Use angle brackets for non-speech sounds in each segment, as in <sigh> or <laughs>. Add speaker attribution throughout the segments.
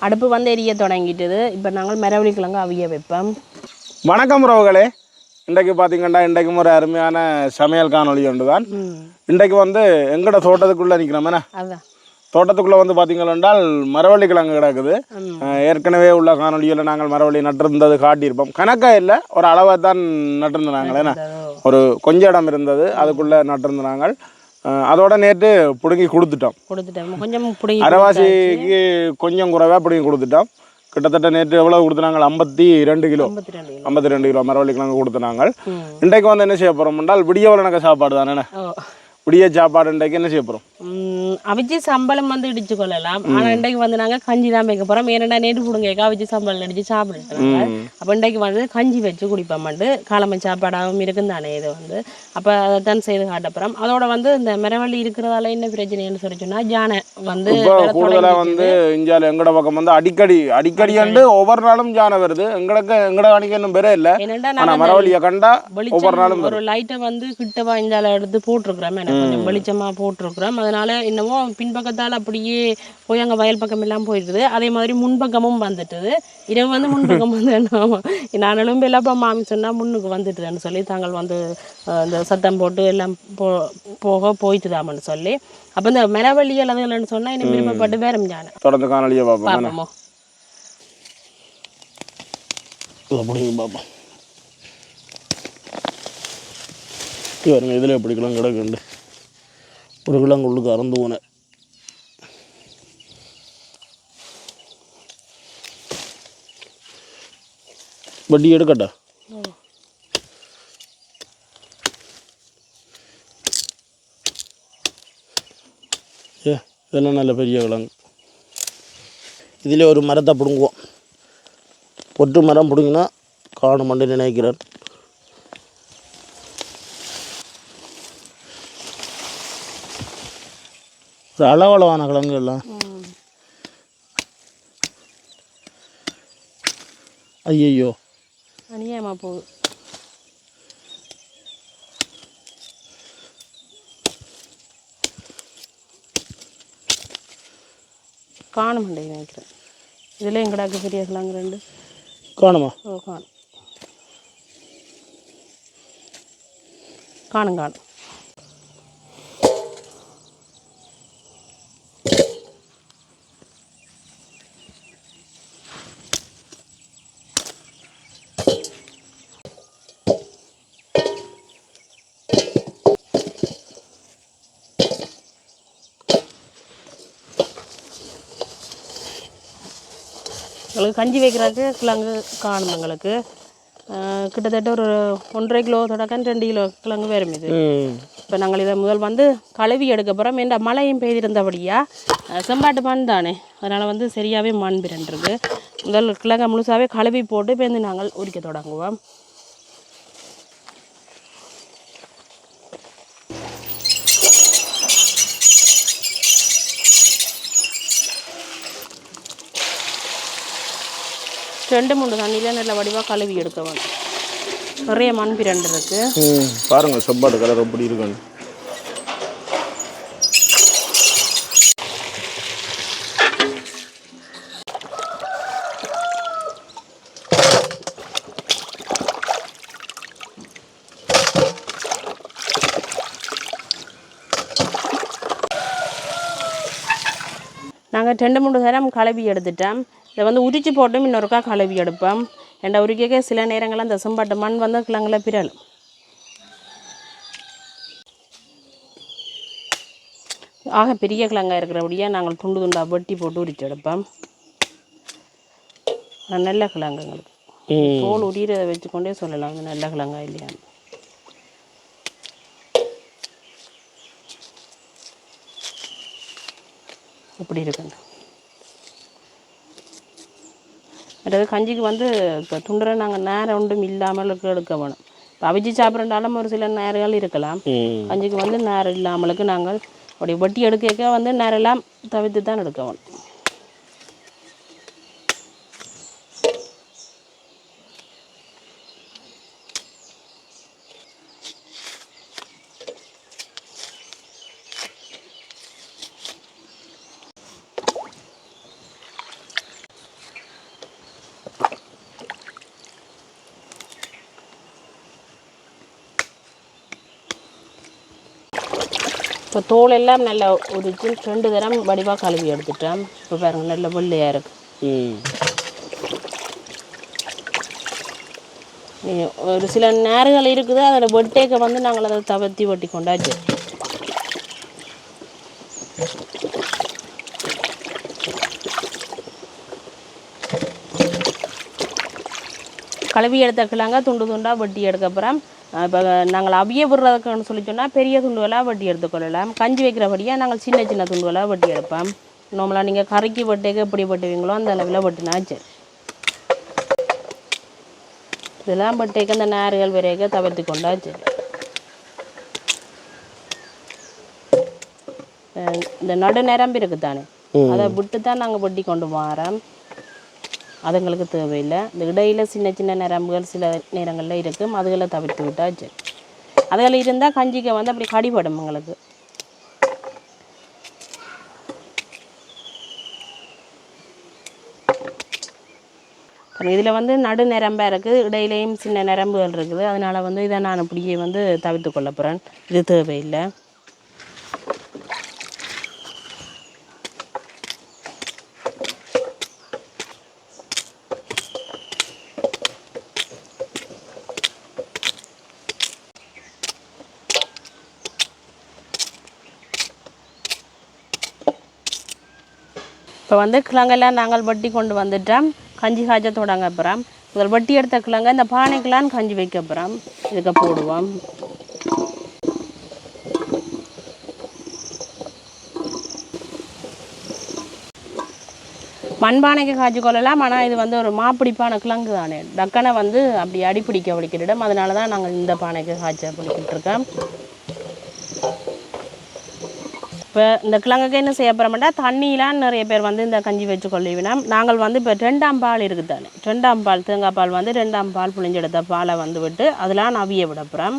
Speaker 1: அடுப்பு வந்து எரிய தொடங்கிட்டுது. இப்போ நாங்கள் மரவள்ளி கிழங்கு அவிய வைப்போம்.
Speaker 2: வணக்கம் உறவுகளே. இன்றைக்கு பார்த்தீங்கன்னா இன்றைக்கும் ஒரு அருமையான சமையல் காணொளி ஒன்று தான் இன்றைக்கு வந்து எங்கட தோட்டத்துக்குள்ளே நிற்கிறோம் என்ன?
Speaker 1: அதான்.
Speaker 2: தோட்டத்துக்குள்ளே வந்து பார்த்தீங்கள் என்றால் மரவள்ளி கிழங்கு கிடக்குது. ஏற்கனவே உள்ள காணொலியில் நாங்கள் மரவள்ளி நட்டிருந்தது காட்டியிருப்போம். கணக்கா இல்லை ஒரு அளவை தான் என்ன? ஒரு கொஞ்சம் இடம் இருந்தது அதுக்குள்ளே அஹ் அதோட நேற்று பிடுங்கி கொடுத்துட்டோம்.
Speaker 1: கொடுத்துட்டேன் கொஞ்சம் பிடிங்கி
Speaker 2: அரைவாசிக்கு கொஞ்சம் குறைவாக பிடுங்கி கொடுத்துட்டோம். கிட்டத்தட்ட நேற்று எவ்வளோ கொடுத்துனாங்க? ஐம்பத்தி ரெண்டு கிலோ.
Speaker 1: ஐம்பத்தி ரெண்டு கிலோ.
Speaker 2: மரவள்ளி கிழங்கு கொடுத்துனாங்க. இன்றைக்கு வந்து என்ன செய்ய போகிறோம் என்றால் விடிய வளனக்க சாப்பாடு தானே? விடிய சாப்பாடு இன்றைக்கு என்ன செய்ய போகிறோம்
Speaker 1: அவிச்சு சம்பளம் வந்து இடிச்சு கொள்ளலாம் ஆனா இன்றைக்கு வந்து நாங்க கஞ்சி தான் வைக்க போறோம். ஏன்னா நேற்று பிடுங்க அவிச்சு சம்பளம் அடிச்சு சாப்பிடுறாங்க அப்ப இன்றைக்கு வந்து கஞ்சி வச்சு குடிப்போம்ட்டு காலமை சாப்பாடாகவும் இருக்கும் தானே இது வந்து. அப்ப அதைத்தான் செய்து காட்ட போறோம். அதோட வந்து இந்த மிரவள்ளி இருக்கிறதால என்ன பிரச்சனைன்னு சொல்லி சொன்னா யானை வந்து
Speaker 2: கூடுதலாக வந்து இந்தியாவில் எங்கட பக்கம் வந்து அடிக்கடி அடிக்கடி வந்து ஒவ்வொரு நாளும் ஜானை வருது. எங்களுக்கு எங்கட அணிக்கு இன்னும் பெரிய இல்லை. ஆனால் மரவள்ளியை கண்டா ஒவ்வொரு நாளும்
Speaker 1: ஒரு லைட்டை வந்து கிட்டவா இந்தால எடுத்து போட்டிருக்கிறோம். எனக்கு கொஞ்சம் வெளிச்சமா போட்டிருக்கிறோம். அதனால என்னவோ பின்பக்கத்தால் அப்படியே போய் அங்கே வயல் பக்கம் எல்லாம் போயிடுது அதே மாதிரி முன்பக்கமும் வந்துட்டுது. இரவு வந்து முன்பக்கம் வந்து நான் எலும்பு எல்லாம் மாமி சொன்னா முன்னுக்கு வந்துட்டுதுன்னு சொல்லி தாங்கள் வந்து இந்த சத்தம் போட்டு எல்லாம் போ போக போயிட்டுதாமன்னு சொல்லி. அப்போ இந்த மரவள்ளியல் அதுலன்னு சொன்னா என்ன விருப்பப்பட்டு வேற ஞான
Speaker 2: தொடர்ந்து காணொலியை பார்ப்போம்.
Speaker 1: பார்ப்போமோ
Speaker 2: பாருங்க இதில் எப்படி கிடக்குண்டு ஒரு கிழங்கு உள்ளுக்கு அறந்து போனேன் வட்டி எடுக்கட்டா? ஏ இதெல்லாம் நல்ல பெரிய கிழங்கு இதில் ஒரு மரத்தை பிடுங்குவோம். பொட்டு மரம் பிடுங்கினா காணுமென்று நினைக்கிறேன் ஒரு அளவளவான கிழங்கு எல்லாம் ஐயையோ.
Speaker 1: அநியாயமா போகுது. காண மாட்டேங்க நினைக்கிறேன். இதில் எங்கடாக்கு பெரிய கிழங்கு ரெண்டு?
Speaker 2: காணுமா?
Speaker 1: ஓ காணும். காணும் காணும். எங்களுக்கு கஞ்சி வைக்கிறதுக்கு கிழங்கு காணும் எங்களுக்கு. கிட்டத்தட்ட ஒரு ஒன்றரை கிலோ தொடக்கம் ரெண்டு கிலோ கிழங்கு வரும் இது. இப்போ நாங்கள் இதை முதல் வந்து கழுவி எடுக்க போகிறோம் என்ற மழையும் பெய்திருந்தபடியா? அஹ் செம்பாட்டு மண் தானே. அதனால் வந்து சரியாகவே மண் பிறண்டிருக்கு முதல் கிழங்கை முழுசாகவே கழுவி போட்டு இப்போ வந்து நாங்கள் உரிக்க தொடங்குவோம். ரெண்டு மூணு தண்ணியில் நல்ல வடிவாக கழுவி எடுக்க வேணும் நிறைய மண் பிரண்டு இருக்குது
Speaker 2: ம் பாருங்கள் செப்பாடு கலர் எப்படி இருக்குன்னு.
Speaker 1: நாங்கள் ரெண்டு மூணு தரம் கழுவி எடுத்துட்டோம். இதை வந்து உரிச்சு போட்டும் இன்னொருக்கா கழுவி எடுப்போம். ரெண்டா உரிக்க சில நேரங்களில் அந்த செம்பாட்டு மண் வந்து கிழங்குல பிறலும் ஆக பெரிய கிழங்கா இருக்கிறபடியாக நாங்கள் துண்டு துண்டாக வெட்டி போட்டு உரிச்சு எடுப்போம். நல்ல கிழங்கு எங்களுக்கு. தோல் உரியறதை வச்சுக்கொண்டே சொல்லலாம் இது நல்ல கிழங்கா இல்லையா இப்படி இருக்குங்க மற்றது கஞ்சிக்கு வந்து இப்போ துண்டுற நாங்கள் நேரம் ஒன்றும் இல்லாமல் எடுக்க வேணும். இப்போ அவிச்சு சாப்பிட்றதாலும் ஒரு சில நேரங்கள் இருக்கலாம். கஞ்சிக்கு வந்து நேரம் இல்லாமலுக்கு நாங்கள் அப்படி வெட்டி எடுக்க வந்து நேரம் எல்லாம் தவிர்த்து தான் எடுக்க வேணும். இப்போ தோல் எல்லாம் நல்லா உரிச்சு ரெண்டு தரம் வடிவாக கழுவி எடுத்துட்டேன். இப்போ பாருங்க நல்ல வெள்ளையாக இருக்கு. ஒரு சில நேரங்கள் இருக்குது அதில் வெட்டேக்க வந்து நாங்கள் அதை தவர்த்தி வெட்டி கொண்டாச்சு. கழுவி எடுத்த கிழங்க துண்டு துண்டாக வெட்டி எடுக்கப்புறம் இப்போ நாங்கள் அவிய விடுறதுக்குன்னு சொல்லி சொன்னால் பெரிய துண்டுகளாக வெட்டி எடுத்துக்கொள்ளலாம். கஞ்சி வைக்கிறபடியாக நாங்கள் சின்ன சின்ன துண்டுகளாக வெட்டி எடுப்போம். நார்மலாக நீங்கள் கறிக்கு வெட்டேக்க எப்படி வெட்டுவீங்களோ அந்த அளவில் வெட்டினாச்சு. இதெல்லாம் பட்டேக்க அந்த நார்கள் வரையக்க தவிர்த்து கொண்டாச்சு. இந்த நடு நரம்பு இருக்கு தானே அதை விட்டு தான் நாங்கள் வெட்டி கொண்டு வரோம். அதுங்களுக்கு தேவையில்லை. இந்த இடையில் சின்ன சின்ன நரம்புகள் சில நேரங்களில் இருக்கும். அதுகளை தவிர்த்து விட்டாச்சு. அதுகள் இருந்தால் கஞ்சிக்கு வந்து அப்படி கடிபடும் எங்களுக்கு. இதில் வந்து நடு நிரம்பாக இருக்குது. இடையிலையும் சின்ன நரம்புகள் இருக்குது. அதனால் வந்து இதை நான் அப்படியே வந்து தவிர்த்து கொள்ள போகிறேன் இது தேவையில்லை. இப்போ வந்து கிழங்கெல்லாம் நாங்கள் வட்டி கொண்டு வந்துட்டோம். கஞ்சி காய்ச்ச தொடங்க அப்புறம் முதல் வட்டி எடுத்த கிழங்க இந்த பானைக்கெல்லாம் கஞ்சி வைக்க அப்புறம் இதுக்கு போடுவோம். மண்பானைக்கு காய்ச்சி கொள்ளலாம். ஆனால் இது வந்து ஒரு மாப்பிடிப்பான கிழங்கு தானே. டக்கனை வந்து அப்படி அடிப்பிடிக்க வலிக்கிடும் அதனால தான் நாங்கள் இந்த பானைக்கு காய்ச்ச பிடிக்கிட்டு இருக்கோம். இப்போ இந்த கிழங்குக்கு என்ன செய்ய போகிறோம்னா தண்ணியெலாம் நிறைய பேர் வந்து இந்த கஞ்சி வச்சு கொள்ளிவினோம் நாங்கள் வந்து இப்போ ரெண்டாம் பால் இருக்குது தானே. ரெண்டாம் பால் தேங்காய் பால் வந்து ரெண்டாம் பால் புளிஞ்செடுத்த பாலை வந்து விட்டு அதெல்லாம் நவிய விட போகிறோம்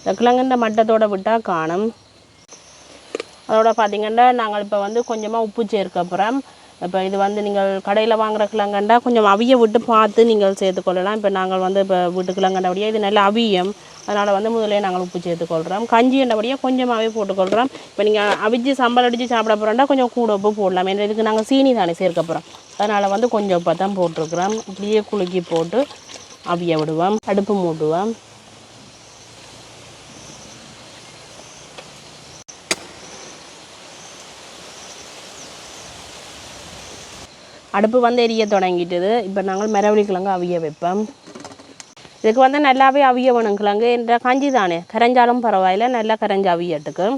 Speaker 1: இந்த கிழங்கு இந்த விட்டால் காணும். அதோட பார்த்தீங்கன்னா நாங்கள் இப்போ வந்து கொஞ்சமாக உப்பு சேர்க்க போகிறோம் இப்போ இது வந்து நீங்கள் கடையில் வாங்குற கிழங்கண்டா கொஞ்சம் அவிய விட்டு பார்த்து நீங்கள் சேர்த்துக்கொள்ளலாம் இப்போ நாங்கள் வந்து இப்போ வீட்டு கிழங்கண்டபடியே இது நல்ல அவியம். அதனால் வந்து முதலே நாங்கள் உப்பு சேர்த்துக்கொள்கிறோம் கஞ்சி என்றபடியே கொஞ்சமாகவே போட்டுக்கொள்கிறோம் இப்போ நீங்கள் அவிச்சு சம்பல் அடித்து சாப்பிட போகிறோம்னா கொஞ்சம் கூட உப்பு போடலாம். ஏன்னா இதுக்கு நாங்கள் சீனி தானே சேர்க்க போகிறோம் அதனால் வந்து கொஞ்சம் உப்பை தான் போட்டிருக்கிறோம். இப்படியே குலுக்கி போட்டு அவிய விடுவோம். அடுப்பு மூடுவோம். அடுப்பு வந்து எரிய தொடங்கிட்டுது. இப்போ நாங்கள் மரவள்ளி கிழங்கு அவிய வைப்போம். இதுக்கு வந்து நல்லாவே அவிய வேணும். கிழங்கு என்ற கஞ்சி தானே. கரைஞ்சாலும் பரவாயில்ல. நல்லா கரைஞ்சி அவியட்டுக்கு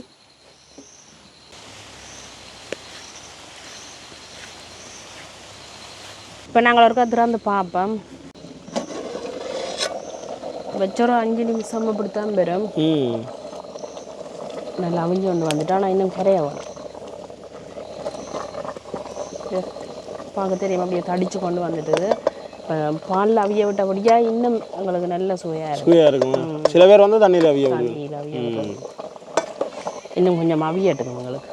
Speaker 1: இப்போ நாங்கள் ஒருக்கா திறந்து பார்ப்போம். வச்சோம் அஞ்சு நிமிஷம் இப்படித்தான் பெறும் நல்லா அவிஞ்சு கொண்டு வந்துட்டு ஆனால் இன்னும் கரைய வரும் பார்க்க தெரியும் அப்படியே தடிச்சு கொண்டு வந்துட்டுது பாலில் அவிய விட்டபடியா இன்னும் உங்களுக்கு நல்ல சுவையாக இருக்கும்
Speaker 2: சுவையாக இருக்கும் சில பேர் வந்து தண்ணியில் அவிய
Speaker 1: தண்ணியில் அவிய. இன்னும் கொஞ்சம் அவியட்டுங்க உங்களுக்கு.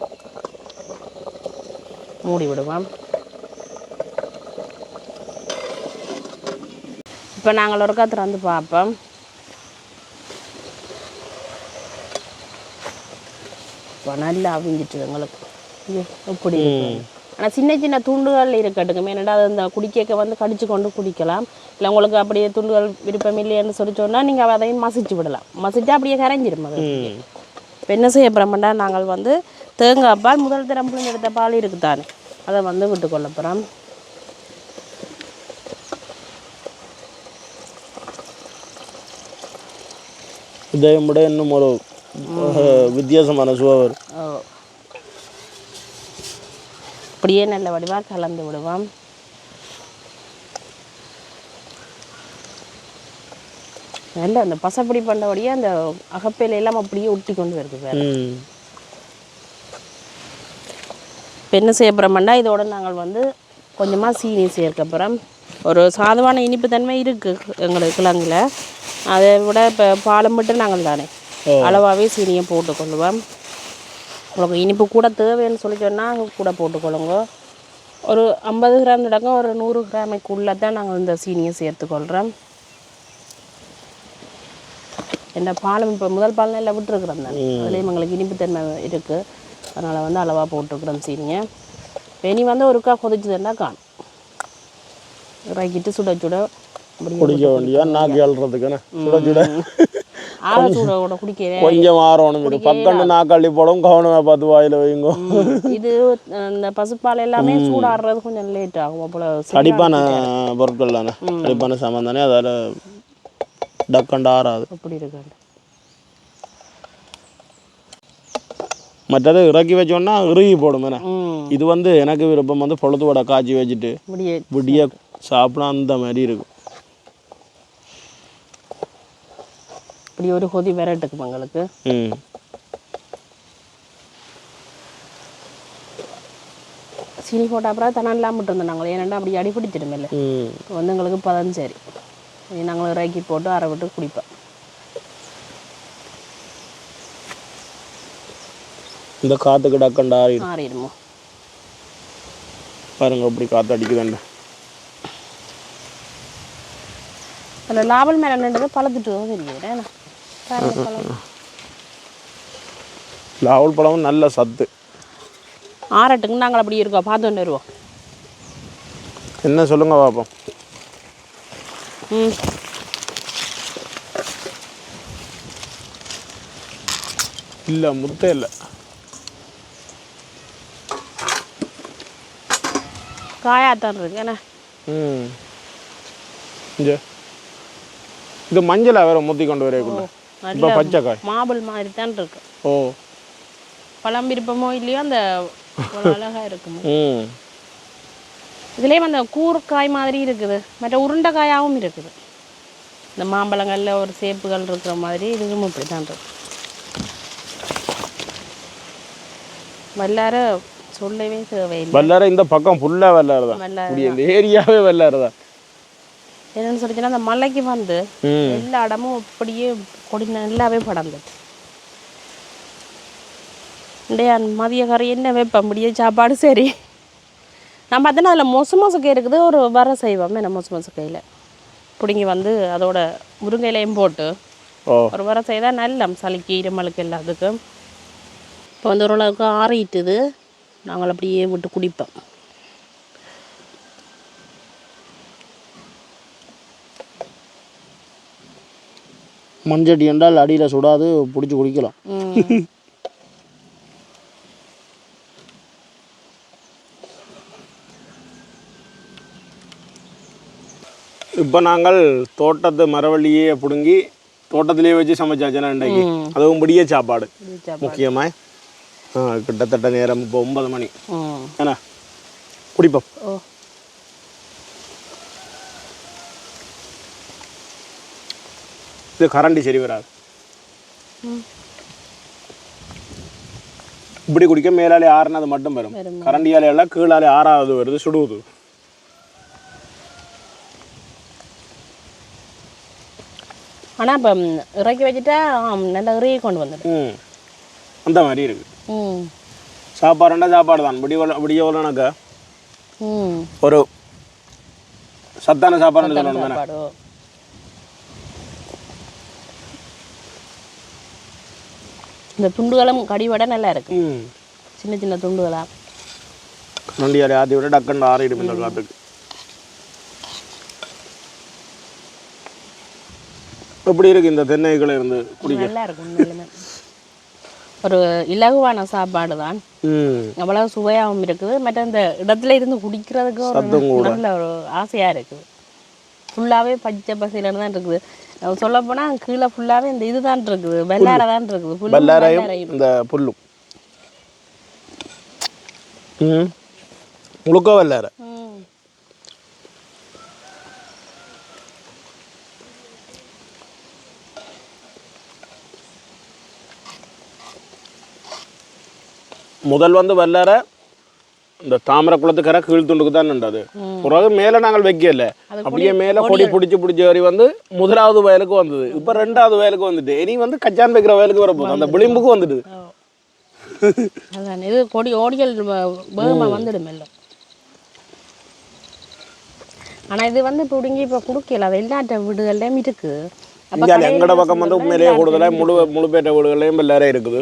Speaker 1: மூடி விடுவோம். இப்போ நாங்கள் ஒருக்கா திறந்து பார்ப்போம். இப்போ நல்லா அவிஞ்சிட்டு எங்களுக்கு. இப்படி ஆனால் சின்ன சின்ன துண்டுகள் இருக்கட்டுங்க ஏன்னாடா அது அந்த குடிக்க வந்து கடிச்சு கொண்டு குடிக்கலாம். இல்லை உங்களுக்கு அப்படியே துண்டுகள் விருப்பம் இல்லைன்னு சொல்லி சொன்னால் நீங்கள் அதையும் மசிச்சு விடலாம். மசிச்சா அப்படியே கரைஞ்சிரும் அது. இப்போ என்ன செய்ய போகிறோம்னா நாங்கள் வந்து தேங்காய் பால் முதல் தரம் புளிஞ்செடுத்த பால் இருக்குதானே. அதை வந்து விட்டுக்கொள்ள போகிறோம்
Speaker 2: இதை விட இன்னும் ஒரு வித்தியாசமான சுவை வரும்.
Speaker 1: அப்படியே நல்ல வடிவாக கலந்து விடுவோம். நல்ல அந்த பசப்படி பண்ணபடியே அந்த அகப்பையில எல்லாம் அப்படியே ஒட்டி கொண்டு வருது வேறு. இப்போ என்ன செய்ய போகிறோம்னா இதோட நாங்கள் வந்து கொஞ்சமாக சீனி சேர்க்க போகிறோம் ஒரு சாதமான இனிப்பு தன்மை இருக்குது எங்களுக்கு கிழங்குல அதை விட இப்போ பாலம் மட்டும் நாங்கள் தானே அளவாகவே சீனியை போட்டுக்கொள்ளுவோம் உங்களுக்கு இனிப்பு கூட தேவைன்னு சொல்லி சொன்னால் கூட போட்டுக்கொள்ளுங்க. ஒரு ஐம்பது கிராம் நடக்கும் ஒரு நூறு கிராமுக்குள்ளே தான் நாங்கள் இந்த சீனியை சேர்த்துக்கொள்கிறோம் என்ன பாலும் இப்போ முதல் பால் எல்லாம் விட்டுருக்குறோம் தான்? அதுலேயும் எங்களுக்கு இனிப்புத்தன்மை இருக்குது அதனால் வந்து அளவாக போட்டிருக்குறோம் சீனியை. இனி வந்து ஒருக்கா கொதிச்சுதுன்னா காணும் இறக்கிட்டு சுட சுட
Speaker 2: குடிக்க வேண்டியா நாக்கு அழுறதுக்குன்னு சுட சுட.
Speaker 1: குடிக்கிறேன்
Speaker 2: கொஞ்சம் ஆறணும் இது பக்கண்டு நாக்காளி போடும் கவனமாக பார்த்து வாயில் வைங்க.
Speaker 1: இது இந்த பசுப்பால் எல்லாமே சூடாடுறது கொஞ்சம் லேட் ஆகும் போல
Speaker 2: அடிப்பான பொருட்கள் தானே? அடிப்பான சாமான் தானே அதால் டக்கண்டு ஆறாது.
Speaker 1: அப்படி இருக்காண்டு
Speaker 2: மற்றது இறக்கி வச்சோன்னா இறுகி போடும் இது வந்து எனக்கு விருப்பம் வந்து பொழுது வடை காய்ச்சி வச்சுட்டு விடிய சாப்பிட அந்த மாதிரி இருக்கும்.
Speaker 1: இப்படி ஒரு கொதி விரட்டுக்கு எங்களுக்கு
Speaker 2: ம்.
Speaker 1: சீனி போட்ட அப்புறம் தனம் இல்லாமல் இருந்தோம் நாங்கள் ஏன்னா அப்படி அடி இப்போ வந்து எங்களுக்கு பதம் சரி இனி நாங்கள் இறக்கி போட்டு அரை விட்டு குடிப்போம்.
Speaker 2: இந்த காற்றுக்கு டக்கண்டு ஆறிடும்.
Speaker 1: மாறிடுமோ
Speaker 2: பாருங்க அப்படி காற்று அடிக்குதாண்ட
Speaker 1: அதில் லாபல் மேலே நின்றது பழத்துட்டு தெரியுது ஏன்னா
Speaker 2: லாவல் பழமும் நல்ல சத்து.
Speaker 1: ஆறட்டுக்கு நாங்கள் அப்படி இருக்கோம். பார்த்து வருவோம்.
Speaker 2: என்ன சொல்லுங்க பார்ப்போம்.
Speaker 1: ம்.
Speaker 2: இல்லை முட்டை இல்லை.
Speaker 1: காயாத்தான் இருக்கு. என்ன?
Speaker 2: ம். இது மஞ்சளா வேற முத்தி கொண்டு வரக்குள்ள இப்போ
Speaker 1: நல்ல
Speaker 2: பச்சை காய்
Speaker 1: மாபிள் மாதிரி தான் இருக்கு.
Speaker 2: ஓ.
Speaker 1: பழம் விருப்பமோ இல்லையோ அந்த <laughs> அழகா இருக்குமோ. இதுலேயும் அந்த கூர்க்காய் மாதிரி இருக்குது. மற்ற உருண்டை காயாகவும் இருக்குது. இந்த மாம்பழங்கள்ல ஒரு சேப்புகள் இருக்கிற மாதிரி இதுவும் இப்படி தான் இருக்கு. வல்லார சொல்லவே தேவையில்லை.
Speaker 2: வல்லார இந்த பக்கம் ஃபுல்லாக வெள்ளாறு தான்.
Speaker 1: வல்லார
Speaker 2: இப்படி இந்த ஏரியாவே வெள்ளாறு தான்.
Speaker 1: என்னன்னு சொல்லிச்சுன்னா அந்த மலைக்கு வந்து எல்லா இடமும் அப்படியே கொடி நல்லாவே படர்ந்துட்டு இன்றைய மதிய கறி என்ன வைப்பேன் முடிய சாப்பாடு சரி. நான் பார்த்தேன்னா அதில் மொசு மொசக்கை இருக்குது ஒரு வர செய்வோம் என்ன மொசு மொசக்கையில். பிடுங்கி வந்து அதோட முருங்கை இலையும் போட்டு ஒரு வர செய்தால் நல்ல சளிக்கு இருமலுக்கு எல்லாத்துக்கும். இப்போ வந்து ஓரளவுக்கு ஆறிட்டுது. நாங்கள் அப்படியே விட்டு குடிப்போம்.
Speaker 2: மஞ்சட்டி என்றால் அடியில் சுடாது பிடிச்சி குடிக்கலாம். இப்போ நாங்கள் தோட்டத்து மரவள்ளியே பிடுங்கி தோட்டத்திலேயே வச்சு சமைச்சாச்சுன்னா இன்றைக்கு. அதுவும் பிடிய சாப்பாடு. முக்கியமாக கிட்டத்தட்ட நேரம் இப்போ ஒன்பது மணி.
Speaker 1: ம்.
Speaker 2: என்ன குடிப்போம். இது கரண்டி சரி வராது. இப்படி குடிக்க மேலாலே ஆறுனது மட்டும் வரும். கரண்டியாலே எல்லாம் கீழாலே ஆறாவது வருது சுடுவது.
Speaker 1: ஆனால் இப்போ இறக்கி வச்சுட்டா நல்லா இறக்கி கொண்டு வந்துடும்.
Speaker 2: ம். அந்த மாதிரி இருக்கு.
Speaker 1: ம்.
Speaker 2: சாப்பாடுண்டா சாப்பாடு தான். இப்படி இப்படி எவ்வளோனாக்கா ஒரு சத்தான சாப்பாடுன்னு சொல்லணும் தானே
Speaker 1: இந்த துண்டுகளும் கடிவடை நல்லா இருக்கு. சின்ன சின்ன துண்டுகளா.
Speaker 2: கரண்டியாலே ஆற்றி விட டக்குன்னு ஆறிடும் இந்த காற்றுக்கு எப்படி இருக்கு இந்த தென்னைகளை இருந்து குடிக்க?
Speaker 1: நல்லா இருக்கும் ஒரு இலகுவான சாப்பாடு தான். அவ்வளவு சுவையாகவும் இருக்குது. மற்ற இந்த இடத்துல இருந்து குடிக்கிறதுக்கு ஒரு நல்ல ஒரு ஆசையாக இருக்குது. ஃபுல்லாகவே பச்சை பசையிலன்னு தான் இருக்குது. சொல்ல போனால் கீழே ஃபுல்லாகவே இந்த இதுதான் இருக்குது. வெள்ளாரை தான் இருக்குது.
Speaker 2: வெள்ளாரையும். இந்த புல்லும் முழுக்க வெள்ளாரை? முதல் வந்து வெள்ளாரை இந்த தாமரை குளத்துக்கரை கீழ்த்துண்டுக்கு தான் நின்றது. பிறகு மேலே நாங்கள் வைக்கல. அப்படியே மேலே கொடி பிடிச்சி பிடிச்சி வரி வந்து முதலாவது வயலுக்கு வந்தது. இப்போ ரெண்டாவது வயலுக்கு வந்துட்டு. இனி வந்து கச்சான் வைக்கிற வயலுக்கு வரப்போகுது அந்த விளிம்புக்கு வந்துடுது
Speaker 1: இது கொடி வேகமாக வந்துடும் எல்லாம் ஆனால் இது வந்து பிடுங்கி இப்போ கொடுக்கல. எல்லாட்ட வீடுகள்லையும் இருக்குது
Speaker 2: எங்கட பக்கம் வந்து உண்மையிலேயே கூடுதலாக முழு முழுப்பேட்டை வீடுகள்லையும் எல்லாரும் இருக்குது.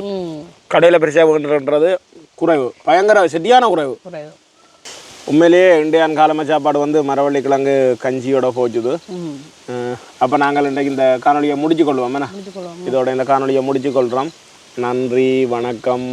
Speaker 2: கடையில் பெருசாக வேண்டுன்றது குறைவு. பயங்கர சரியான குறைவு.
Speaker 1: குறைவு.
Speaker 2: உண்மையிலேயே இந்தியான் காலம சாப்பாடு வந்து மரவள்ளி கிழங்கு கஞ்சியோட போச்சுது. அப்போ நாங்கள் இன்றைக்கு இந்த காணொலியை முடிச்சு கொள்வோம் இதோட இந்த காணொலியை முடிச்சு கொள்கிறோம் நன்றி வணக்கம்.